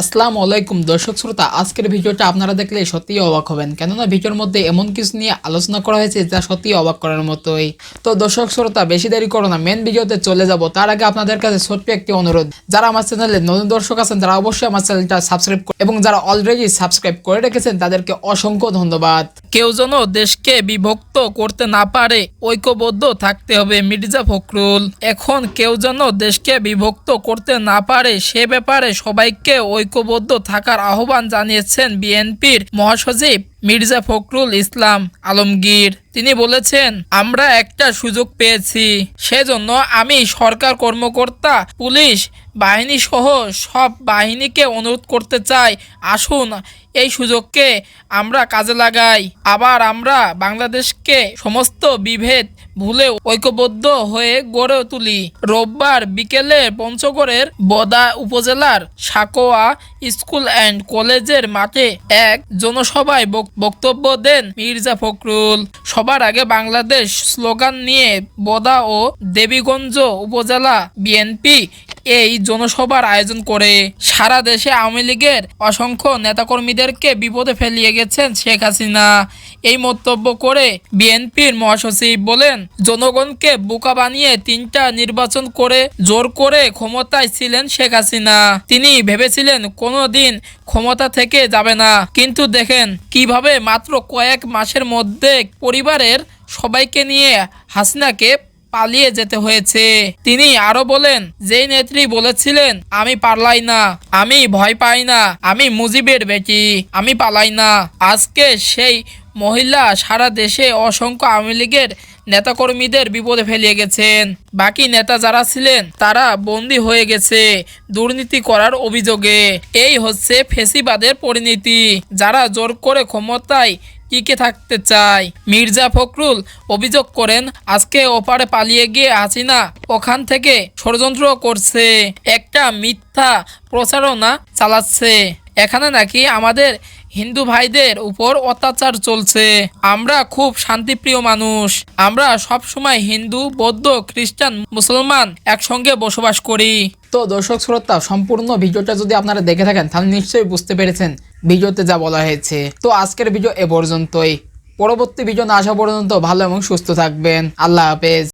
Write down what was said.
আসসালামু আলাইকুম দর্শক শ্রোতা, আজকের ভিডিওটা আপনারা দেখলে সত্যিই অবাক হবেন। কেননা ভিডিওর মধ্যে এমন কিছু নিয়ে আলোচনা করা হয়েছে যা সত্যি অবাক করার মতোই। তো দর্শক শ্রোতা, বেশি দেরি করো না মেন ভিডিওতে চলে যাব। তার আগে আপনাদের কাছে ছোট্ট একটি অনুরোধ। যারা আমার চ্যানেলে নতুন দর্শক আছেন, তারা অবশ্যই আমার চ্যানেলটা সাবস্ক্রাইব এবং যারা অলরেডি সাবস্ক্রাইব করে রেখেছেন, তাদেরকে অসংখ্য ধন্যবাদ। কেউ যেন দেশকে বিভক্ত করতে না পারে, ঐক্যবদ্ধ থাকতে হবে মির্জা ফখরুল। এখন কেউ যেন দেশকে বিভক্ত করতে না পারে, সে ব্যাপারে সবাইকে ঐক্যবদ্ধ থাকার আহ্বান জানিয়েছেন বিএনপির মহাসচিব মির্জা ফখরুল ইসলাম আলমগীর। তিনি বলেছেন, আমরা একটা সুযোগ পেয়েছি। সেজন্য আমি সরকার কর্মকর্তা, পুলিশ বাহিনী সহ সব বাহিনীকে অনুরোধ করতে চাই। আসুন, এই সুযোগকে আমরা কাজে লাগাই। আবার আমরা বাংলাদেশকে সমস্ত বিভেদ ভুলে ঐক্যবদ্ধ হয়ে গড়ে তুলি। রোববার বিকেলে পঞ্চগড়ের বদা উপজেলার সাকোয়া স্কুল অ্যান্ড কলেজের মাঠে এক জনসভায় বক- বক্তব্য দেন মির্জা ফখরুল। সবার আগে বাংলাদেশ স্লোগান নিয়ে বদা ও দেবীগঞ্জ উপজেলা বিএনপি এই জনসভার আয়োজন করে সারা দেশে আওয়ামী লীগের অসংখ্য নেতাকর্মীদেরকে বিপদে ফেলিয়ে গেছেন শেখ হাসিনা। এই মন্তব্য করে বিএনপির মহাসচিব বলেন, জনগণকে বোকা বানিয়ে তিনটা নির্বাচন করে জোর করে ক্ষমতায় ছিলেন শেখ হাসিনা। তিনি ভেবেছিলেন কোনো দিন ক্ষমতা থেকে যাবে না। কিন্তু দেখেন কীভাবে মাত্র কয়েক মাসের মধ্যে পরিবারের সবাইকে নিয়ে হাসিনাকে পালিয়ে যেতে হয়েছে। তিনি আরও বলেন যে নেত্রী বলেছিলেন, আমি পারলাই না, আমি ভয় পাই না, আমি মুজিবের বেটি, আমি পালাই না। আজকে সেই মহিলা সারা দেশে অসংখ্য আওয়ামী লীগের নেতাকর্মীদের বিপদে ফেলিয়ে গেছেন। বাকি নেতা যারা ছিলেন, তারা বন্দী হয়ে গেছে দুর্নীতি করার অভিযোগে। এই হচ্ছে ফেসিবাদের পরিণতি। যারা জোর করে ক্ষমতায় টিকে থাকতে চায়। মির্জা ফখরুল অভিযোগ করেন, আজকে ওপারে পালিয়ে গিয়ে হাসিনা ওখান থেকে ষড়যন্ত্র করছে। একটা মিথ্যা প্রচারণা চালাচ্ছে। এখানে নাকি আমাদের হিন্দু ভাইদের উপর অত্যাচার চলছে। আমরা খুব শান্তিপ্রিয় মানুষ। আমরা সব সময় হিন্দু, বৌদ্ধ, খ্রিস্টান, মুসলমান একসঙ্গে বসবাস করি। তো দর্শক শ্রোতা, সম্পূর্ণ ভিডিওটা যদি আপনারা দেখে থাকেন, তাহলে নিশ্চয়ই বুঝতে পেরেছেন ভিডিওতে যা বলা হয়েছে। তো আজকের ভিডিও এ পর্যন্তই। পরবর্তী ভিডিও না আসা পর্যন্ত ভালো এবং সুস্থ থাকবেন। আল্লাহ হাফেজ।